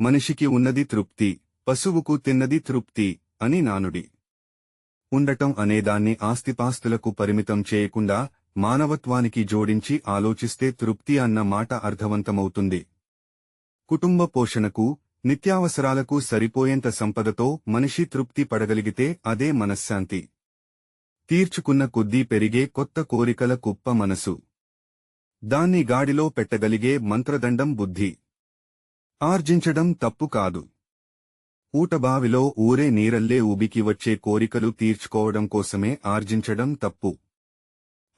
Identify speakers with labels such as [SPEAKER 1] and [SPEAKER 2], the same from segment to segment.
[SPEAKER 1] మనిషికి ఉన్నది తృప్తి పశువుకు తిన్నది తృప్తి అని నానుడి. ఉండటం అనేదాన్ని ఆస్తిపాస్తులకు పరిమితం చేయకుండా మానవత్వానికి జోడించి ఆలోచిస్తే తృప్తి అన్న మాట అర్థవంతమవుతుంది. కుటుంబ పోషణకు నిత్యావసరాలకు సరిపోయేంత సంపదతో మనిషి తృప్తి పడగలిగితే అదే మనశ్శాంతి. తీర్చుకున్న కొద్దీ పెరిగే కొత్త కోరికల కుప్ప మనసు. దాన్ని గాడిలో పెట్టగలిగే మంత్రదండం బుద్ధి. ఆర్జించడం తప్పు కాదు. ఊటబావిలో ఊరే నీరల్లే ఉబికి వచ్చే కోరికలు తీర్చుకోవడం కోసమే ఆర్జించడం తప్పు.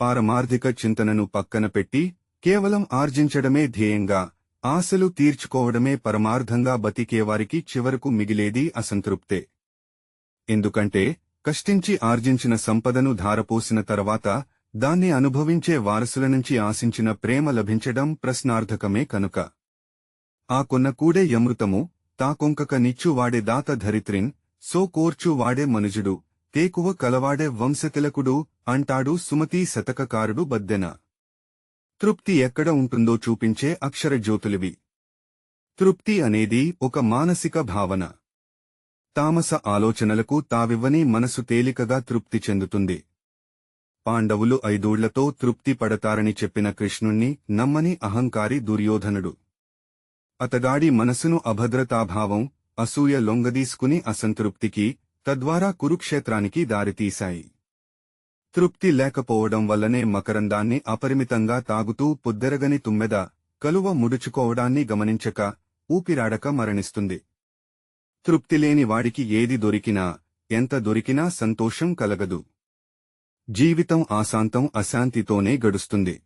[SPEAKER 1] పారమార్థిక చింతనను పక్కన పెట్టి కేవలం ఆర్జించడమే ధ్యేయంగా ఆశలు తీర్చుకోవడమే పరమార్థంగా బతికేవారికి చివరకు మిగిలేది అసంతృప్తే. ఎందుకంటే కష్టించి ఆర్జించిన సంపదను ధారపోసిన తర్వాత దాన్ని అనుభవించే వారసుల నుంచి ఆశించిన ప్రేమ లభించడం ప్రశ్నార్థకమే కనుక. ఆ కొన్న కూడే యమృతము తాకొంకక నిచ్చు వాడే దాత ధరిత్రిన్ సో కోర్చు వాడే మనుజుడు తేకువ కలవాడే వంశతిలకుడు అంటాడు సుమతీ శతకకారుడు బద్దెన. తృప్తి ఎక్కడ ఉంటుందో చూపించే అక్షర జ్యోతులివి తృప్తి అనేది ఒక మానసిక భావన. తామస ఆలోచనలకు తావివ్వని మనసు తేలికగా తృప్తి చెందుతుంది. పాండవులు ఐదూళ్ళతో తృప్తి పడతారని చెప్పిన కృష్ణుణ్ణి నమ్మని అహంకారి దుర్యోధనుడు. అతగాడి మనసును అభద్రతాభావం అసూయ లొంగదీసుకుని అసంతృప్తికి తద్వారా కురుక్షేత్రానికి దారితీశాయి. తృప్తి లేకపోవడం వల్లనే మకరందాన్ని అపరిమితంగా తాగుతూ పొద్దెరగని తుమ్మెద కలువ ముడుచుకోవడాన్ని గమనించక ఊపిరాడక మరణిస్తుంది. తృప్తిలేని వాడికి ఏది దొరికినా ఎంత దొరికినా సంతోషం కలగదు. జీవితం ఆశాంతం అశాంతితోనే గడుస్తుంది.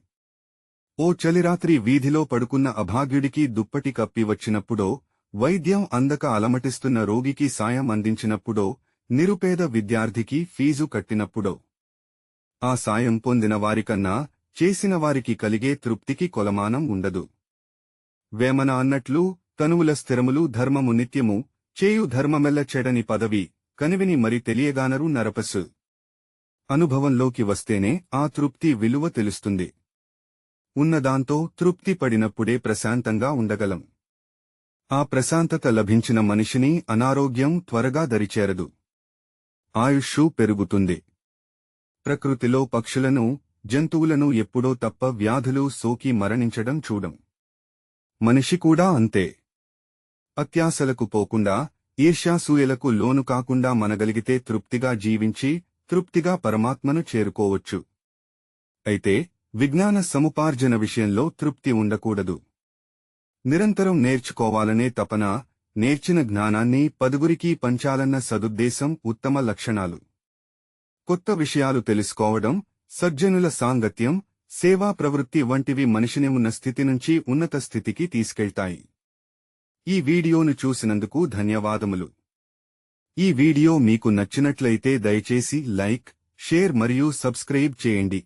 [SPEAKER 1] ఓ చలిరాత్రి వీధిలో పడుకున్న అభాగ్యుడికి దుప్పటి కప్పి వచ్చినప్పుడో వైద్యం అందక అలమటిస్తున్న రోగికి సాయం అందించినప్పుడో నిరుపేద విద్యార్థికి ఫీజు కట్టినప్పుడో. ఆ సాయం పొందిన వారికన్నా చేసిన వారికి కలిగే తృప్తికి కొలమానం ఉండదు. వేమన అన్నట్లు తనువుల స్థిరములు ధర్మము నిత్యము చేయు ధర్మమెల్ల చెడని పదవి కనివిని మరి తెలియగానరు నరపసు అనుభవంలోకి వస్తేనే ఆ తృప్తి విలువ తెలుస్తుంది. ఉన్నదాంతో తృప్తి పడినప్పుడే ప్రశాంతంగా ఉండగలం. ఆ ప్రశాంతత లభించిన మనిషిని అనారోగ్యం త్వరగా దరిచేరదు. ఆయుష్షు పెరుగుతుంది. ప్రకృతిలో పక్షులను జంతువులను ఎప్పుడో తప్ప వ్యాధులు సోకి మరణించడం చూడం. మనిషి కూడా అంతే. అత్యాశలకు పోకుండా ఈర్ష్యాసూయలకు లోను కాకుండా మనగలిగితే తృప్తిగా జీవించి తృప్తిగా పరమాత్మను చేరుకోవచ్చు. అయితే విజ్ఞాన సముపార్జన విషయంలో తృప్తి ఉండకూడదు. నిరంతరం నేర్చుకోవాలనే తపన నేర్చిన జ్ఞానాన్ని పదుగురికి పంచాలన్న సదుద్దేశం ఉత్తమ లక్షణాలు. కొత్త విషయాలు తెలుసుకోవడం సజ్జనుల సాంగత్యం సేవా ప్రవృత్తి వంటివి మనిషిని ఉన్న స్థితి నుంచి ఉన్నత స్థితికి తీసుకెళ్తాయి. ఈ వీడియోను చూసినందుకు ధన్యవాదములు. ఈ వీడియో మీకు నచ్చినట్లయితే దయచేసి లైక్ షేర్ మరియు సబ్స్క్రైబ్ చేయండి.